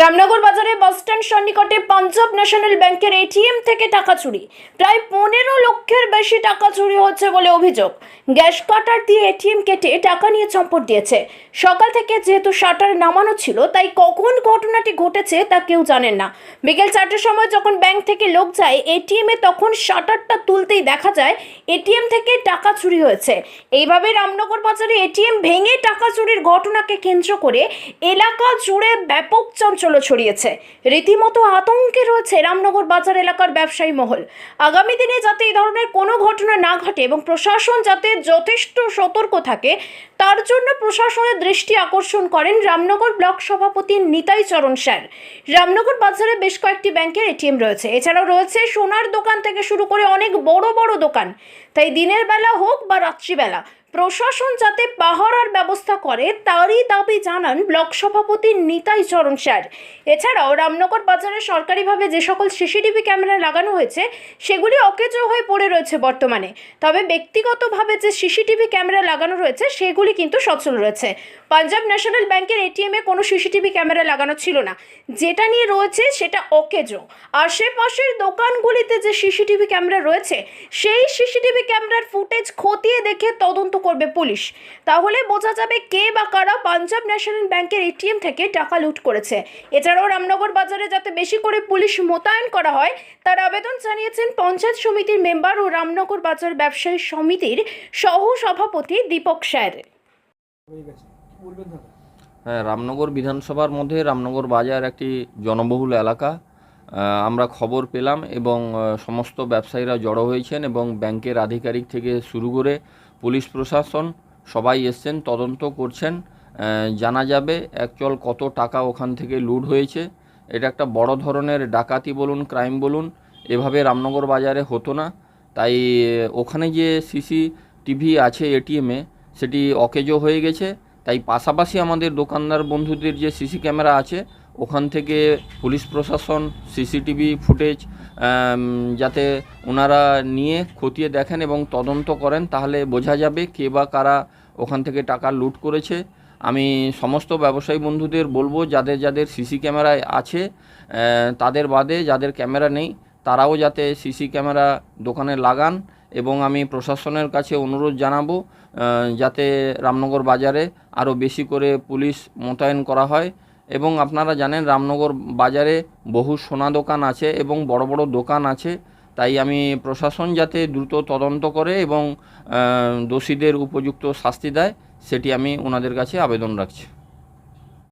রামনগর বাজারে বাসস্ট্যান্ড সন্নিকটে পাঞ্জাব ন্যাশনাল ব্যাংকের এটিএম থেকে টাকা চুরি। প্রায় পনেরো লক্ষের বেশি টাকা চুরি হচ্ছে বলে অভিযোগ। গ্যাস কাটার দিয়ে এটিএম কেটে টাকা নিয়ে চম্পট দিয়েছে। সকাল থেকে যেহেতু শাটার নামানো ছিল, তাই কখন ঘটনাটি ঘটেছে তা কেউ জানেন না। বিকেল চারটের সময় যখন ব্যাংক থেকে লোক যায়, এটিএমে তখন শাটারটা তুলতেই দেখা যায় এটিএম থেকে টাকা চুরি হয়েছে। এইভাবে রামনগর বাজারে এটিএম ভেঙে টাকা চুরির ঘটনাকে কেন্দ্র করে এলাকা জুড়ে ব্যাপক চাঞ্চল্য ছড়িয়েছে। রীতিমতো আতঙ্কে রয়েছে রামনগর বাজার এলাকার ব্যবসায়ী মহল। আগামী দিনে যাতে এই ধরনের কোনো ঘটনা না ঘটে এবং প্রশাসন যাতে যথেষ্ট সতর্ক থাকে, তার জন্য প্রশাসনের দৃষ্টি আকর্ষণ করেন রামনগর ব্লক সভাপতি নিতাই চরণ স্যার। রামনগর বাজারে বেশ কয়েকটি ব্যাংকের এটিএম রয়েছে। এছাড়াও রয়েছে সোনার দোকান থেকে শুরু করে অনেক বড় বড় দোকান। তাই দিনের বেলা হোক বা রাত্রিবেলা, প্রশাসন যাতে পাহারার ব্যবস্থা করে তারই দাবি জানান ব্লক সভাপতি নিতাই চরণ স্যার। এছাড়াও রামনগর বাজারে সরকারিভাবে যে সকল সিসিটিভি ক্যামেরা লাগানো হয়েছে, সেগুলি অকেজো হয়ে পড়ে রয়েছে বর্তমানে। তবে ব্যক্তিগতভাবে যে সিসিটিভি ক্যামেরা লাগানো রয়েছে, সেগুলি কিন্তু সচল রয়েছে। পাঞ্জাব ন্যাশনাল ব্যাংকের এটিএমে কোনো সিসিটিভি ক্যামেরা লাগানো ছিল না। যেটা নিয়ে রয়েছে সেটা অকেজো। আশেপাশের দোকানগুলিতে যে সিসিটিভি ক্যামেরা রয়েছে, সেই সিসিটিভি ক্যামেরার ফুটেজ খতিয়ে দেখে তদন্ত করবে পুলিশ। তাহলে বোঝা যাবে কে বা কারা পাঞ্জাব ন্যাশনাল ব্যাংকের এটিএম থেকে টাকা লুট করেছে। এছাড়াও রামনগর বাজারে যাতে বেশি করে পুলিশ মোতায়েন করা হয়, তার আবেদন জানিয়েছেন পঞ্চায়েত সমিতির মেম্বার ও রামনগর বাজার ব্যবসায়ী সমিতির সহ সভাপতি দীপক স্যার। হয়ে, রামনগর বিধানসভার মধ্যে রামনগর বাজার একটি জনবহুল এলাকা। আমরা খবর পেলাম এবং সমস্ত ব্যবসায়ীরা জড়ো হয়েছেন এবং ব্যাংকের আধিকারিক থেকে শুরু করে পুলিশ প্রশাসন সবাই এসছেন, তদন্ত করছেন। জানা যাবে অ্যাকচুয়াল কত টাকা ওখান থেকে লুট হয়েছে। এটা একটা বড় ধরনের ডাকাতি বলুন, ক্রাইম বলুন, এভাবে রামনগর বাজারে হতো না। তাই ওখানে যে সিসি টিভি আছে এটিএমে, সেটি অকেজো হয়ে গেছে। তাই পাশাপাশি আমাদের দোকানদার বন্ধুদের যে সিসি ক্যামেরা আছে, ওখান থেকে পুলিশ প্রশাসন, সিসিটিভি ফুটেজ যাতে ওনারা নিয়ে খতিয়ে দেখেন এবং তদন্ত করেন, তাহলে বোঝা যাবে কে বা কারা ওখান থেকে টাকা লুট করেছে। আমি সমস্ত ব্যবসায়ী বন্ধুদের বলব, যাদের যাদের সিসি ক্যামেরায় আছে তাদের বাদে যাদের ক্যামেরা নেই তারাও যাতে সিসি ক্যামেরা দোকানে লাগান এবং আমি প্রশাসনের কাছে অনুরোধ জানাব যাতে রামনগর বাজারে আরও বেশি করে পুলিশ মোতায়েন করা হয়। এবং আপনারা জানেন, রামনগর বাজারে বহু সোনা দোকান আছে এবং বড় বড় দোকান আছে। তাই আমি প্রশাসন যাতে দ্রুত তদন্ত করে এবং দোষীদের উপযুক্ত শাস্তি দেয়, সেটি আমি ওনাদের কাছে আবেদন রাখছি।